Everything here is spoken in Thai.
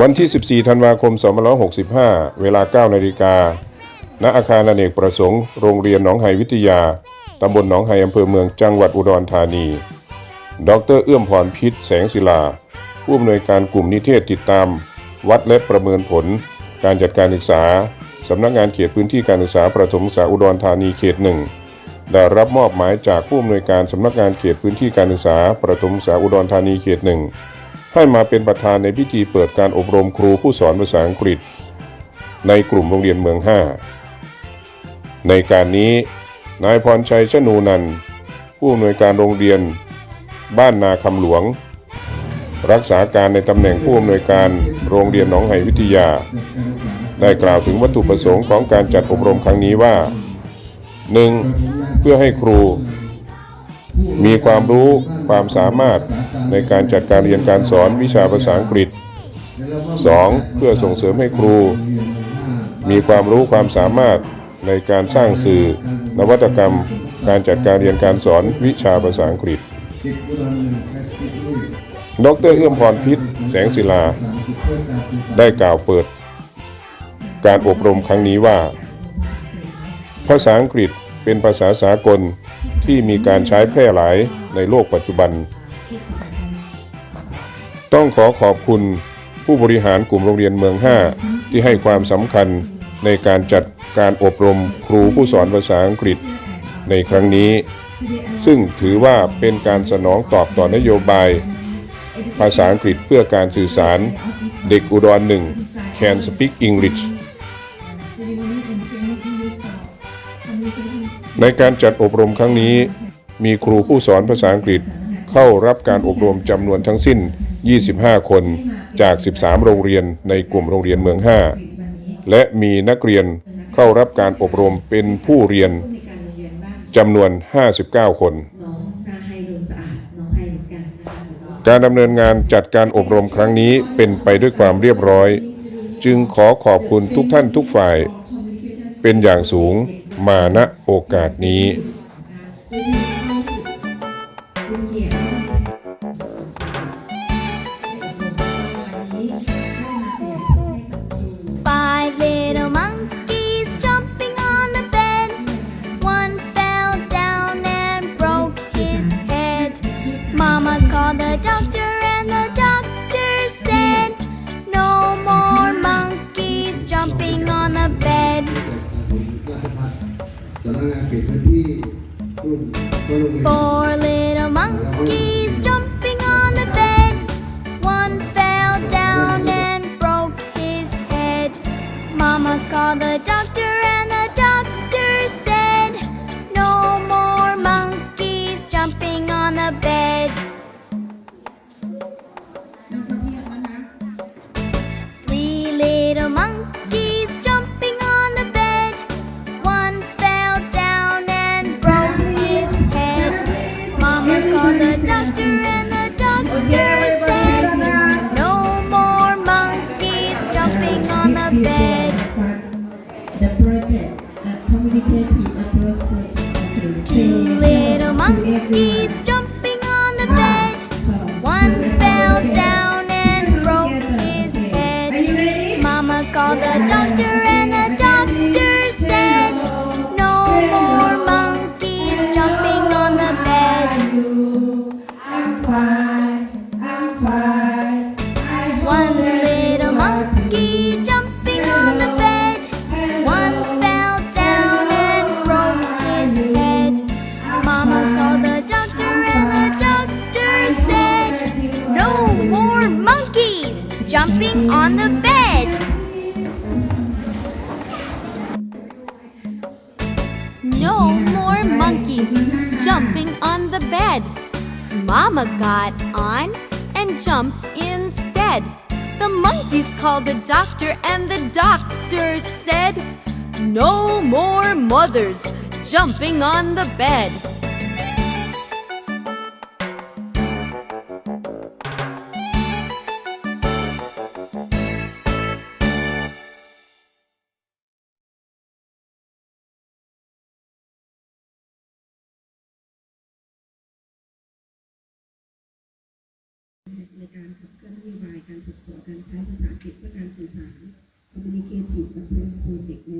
วันที่ 14 ธันวาคม 2565 เวลา 9 นาฬิกา ณ อาคารอเนกประสงค์ โรงเรียนหนองไฮวิทยา ตำบลหนองไฮอำเภอเมืองจังหวัดอุดรธานี ดร เอื้อมพรพิษแสงศิลา ผู้อำนวยการกลุ่มนิเทศติดตาม วัดและประเมินผล การจัดการศึกษา สำนักงานเขตพื้นที่การศึกษาประถมศึกษาอุดรธานีเขตหนึ่งได้รับมอบหมายจากผู้อำนวยการสำนักงานเขตพื้นที่การศึกษาประถมศึกษาอุดรธานีเขตหนึ่ง ให้มาเป็นประธานในพิธีเปิดการอบรมครูผู้สอนภาษาอังกฤษ ในกลุ่มโรงเรียนเมือง 5 ในการนี้นายพรชัยชนูนันผู้อำนวยการโรงเรียน บ้านนาคำหลวง รักษาการในตำแหน่งผู้อำนวยการโรงเรียนหนองไหวิทยา ได้กล่าวถึงวัตถุประสงค์ของการจัดอบรมครั้งนี้ว่า 1. เพื่อให้ครู มีความรู้ความสามารถในการจัดการเรียนการสอนวิชาภาษาอังกฤษ 2. เพื่อส่งเสริมให้ครู มีความรู้ความสามารถในการสร้างสื่อ นวัตกรรม การจัดการเรียนการสอนวิชาภาษาอังกฤษ ดรเอื้อมพรพิษ แสงศิลา ได้กล่าวเปิด การอบรมครั้งนี้ว่า ภาษาอังกฤษเป็นภาษาสากล ที่มีการใช้แพร่หลายในโลกปัจจุบัน ต้องขอขอบคุณผู้บริหารกลุ่มโรงเรียนเมือง 5 ที่ให้ความสำคัญในการจัดการอบรมครูผู้สอนภาษาอังกฤษในครั้งนี้ ซึ่งถือว่าเป็นการสนองตอบต่อนโยบาย ภาษาอังกฤษเพื่อการสื่อสาร เด็กอุดรหนึ่ง can speak English ในการจัดอบรมครั้งนี้ มีครูผู้สอนภาษาอังกฤษเข้ารับการอบรมจำนวนทั้งสิ้น 25 คนจาก 13 โรงเรียนในกลุ่มโรงเรียนเมือง 5 และมีนักเรียนเข้ารับการอบรมเป็นผู้เรียนจำนวน 59 คน การดำเนินงานจัดการอบรมครั้งนี้เป็นไปด้วยความเรียบร้อย จึงขอขอบคุณทุกท่านทุกฝ่าย เป็นอย่างสูง มาณโอกาสนี้ ส monkeys jumping on the bed. One fell down and broke his head. Mama called the doctor, and jumping on the bed. No more monkeys jumping on the bed. Mama got on and jumped instead. The monkeys called the doctor, and the doctor said, No more mothers jumping on the bed. ในการขับเคลื่อนนโยบายการศึกษาการใช้ภาษาอังกฤษเพื่อการสื่อสาร Communicative Approach Project ใน